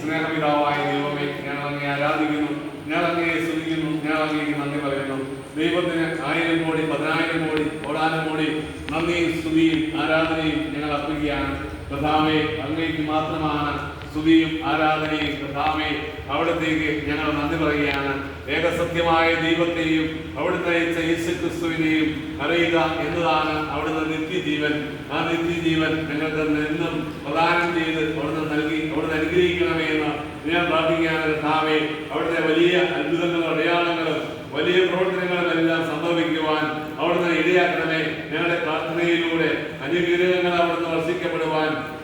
സ്നേഹപിതാവായ ദൈവമേ ഞാൻ അങ്ങേ ആരാധിക്കുന്നു ഞാൻ അങ്ങയെ സ്തുതിക്കുന്നു ഞാൻ അങ്ങേക്ക് നന്ദി പറയുന്നു. ദൈവത്തിന് ആയിരം കോടി പതിനായിരം കോടി കോടാനും കോടി നന്ദിയും സ്തുതിയും ആരാധനയും ഞങ്ങൾ അർപ്പിക്കുകയാണ്. കഥാവെ അങ്ങേക്ക് മാത്രമാണ് സ്തുതിയും ആരാധനയും കഥാവെ അവിടത്തേക്ക് ഞങ്ങൾ നന്ദി പറയുകയാണ്. ഏകസത്യമായ ദൈവത്തെയും അവിടുന്ന് അയച്ച യേശു ക്രിസ്തുവിനെയും അറിയുക എന്നതാണ് അവിടുന്ന് നിത്യജീവൻ. ആ നിത്യജീവൻ ഞങ്ങൾക്ക് നിന്നും പ്രദാനം ചെയ്ത് അവിടുന്ന് നൽകി അവിടുന്ന് അനുഗ്രഹിക്കണമേ എന്ന് ഞാൻ പ്രാർത്ഥിക്കുകയാണ് കർത്താവേ. അവിടുത്തെ വലിയ അത്ഭുതങ്ങളും അടയാളങ്ങളും വലിയ പ്രവർത്തനങ്ങളും എല്ലാം സംഭവിക്കുവാൻ അവിടുന്ന് ഇടയാക്കണമേ ഞങ്ങളുടെ പ്രാർത്ഥനയിലൂടെ അനുഗ്രഹങ്ങൾ അവിടുന്ന്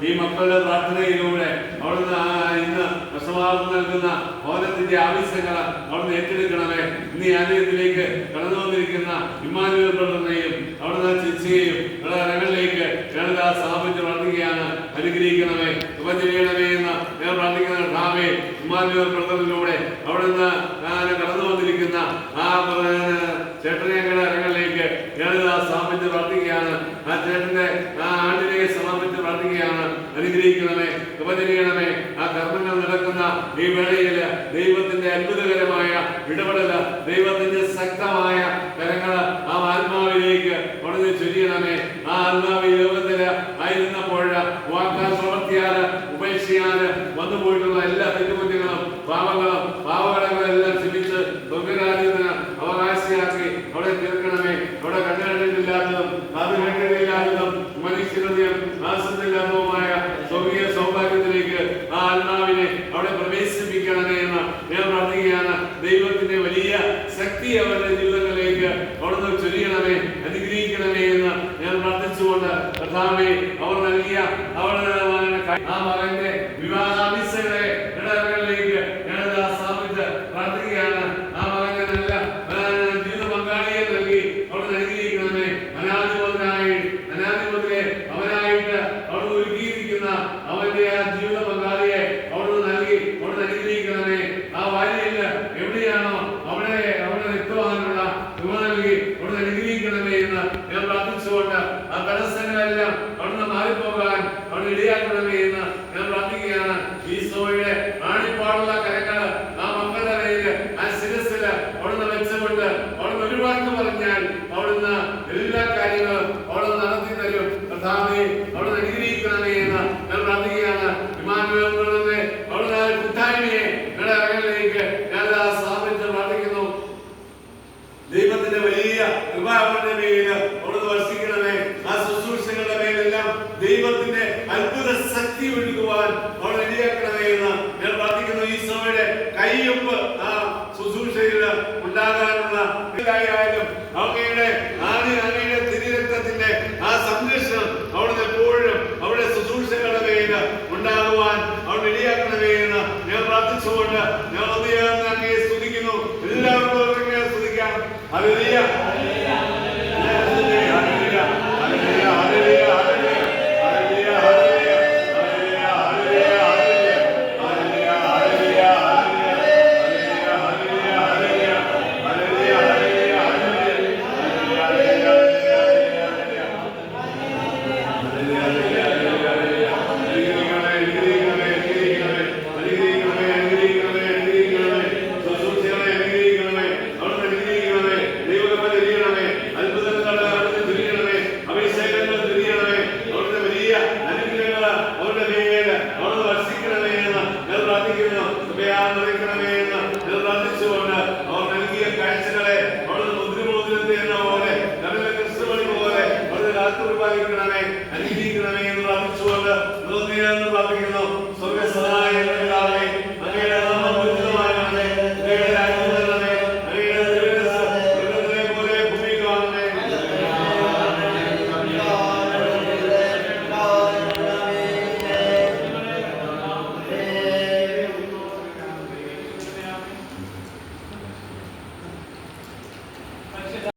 ഈ മക്കളുടെ പ്രാർത്ഥനയിലൂടെ അവിടുന്ന് ഇന്ന് പ്രസവാർത്ഥം നൽകുന്ന ഭവനത്തിന്റെ ആവശ്യങ്ങൾ അവിടുന്ന് ഏറ്റെടുക്കണമേ. ഇന്ന് ഈ ആലയത്തിലേക്ക് കടന്നു വന്നിരിക്കുന്ന ഇമ്മാനുവൽ ബ്രദറിനെയും അവിടുന്ന് ചേച്ചിയെയും ഞങ്ങളുടെ ആ സ്ഥാപിച്ച് പ്രാർത്ഥിക്കുകയാണ് അനുഗ്രഹിക്കണമേ. ഉപ എന്ന് ഞാൻ പ്രാർത്ഥിക്കുന്ന ഡാമേ ഇമ്മാനുവൽ ബ്രദറിലൂടെ അവിടുന്ന് കടന്നു വന്നിരിക്കുന്ന ആ ചേട്ടനെ സ്ഥാപിച്ച് പ്രാർത്ഥിക്കുകയാണ്. ആ ചേട്ടന്റെ ആ ആണ്ടിനെ സമർപ്പിച്ച് പ്രാർത്ഥിക്കുകയാണ്. അനുഗ്രഹിക്കണമേ ഉപചരിക്കണമേ ആ കർമ്മങ്ങൾ നടക്കുന്ന ഈ വേളയിൽ ദൈവത്തിന്റെ അത്ഭുതകരമായ ഇടപെടൽ ദൈവത്തിന്റെ ശക്തമായ കരങ്ങൾ ആ ആത്മാവിലേക്ക് ഉടനെ ചൊരിയണമേ. ആ ആത്മാവ് ലോകത്തിൽ കർത്താവേ അവർ നൽകിയ അവരുടെ ആ മകന്റെ വിവാഹാഭിഷേകളെ മാറിപ്പോകാൻ ഇടയാക്കണമേ എന്ന് ഞാൻ പ്രാർത്ഥിക്കുകയാണ് ഈശോയുടെ ആണിപ്പാടുള്ള കരങ്ങൾ ആ മക്കളുടെ കയ്യിൽ ആ ശിരസിൽ അവിടുന്ന് വെച്ചുകൊണ്ട് അവിടുന്ന് ഒരു വാക്ക് പറഞ്ഞാൽ അവിടുന്ന് എല്ലാ കാര്യങ്ങളും അവിടുന്ന് നടത്തി തരും. കർത്താവേ അവിടുന്ന് അനുഗ്രഹിക്കണമേ എന്ന് ഞാൻ പ്രാർത്ഥിക്കുകയാണ് വിമാനങ്ങളുടെ അവിടുന്ന് കൂട്ടായ്മയെ ഞങ്ങളുടെ അകലിലേക്ക് ഞാൻ സ്ഥാപിച്ച് പ്രാർത്ഥിക്കുന്നു. ദൈവത്തിന്റെ വലിയ കൃപ അവരുടെ മേലിൽ അവിടുന്ന്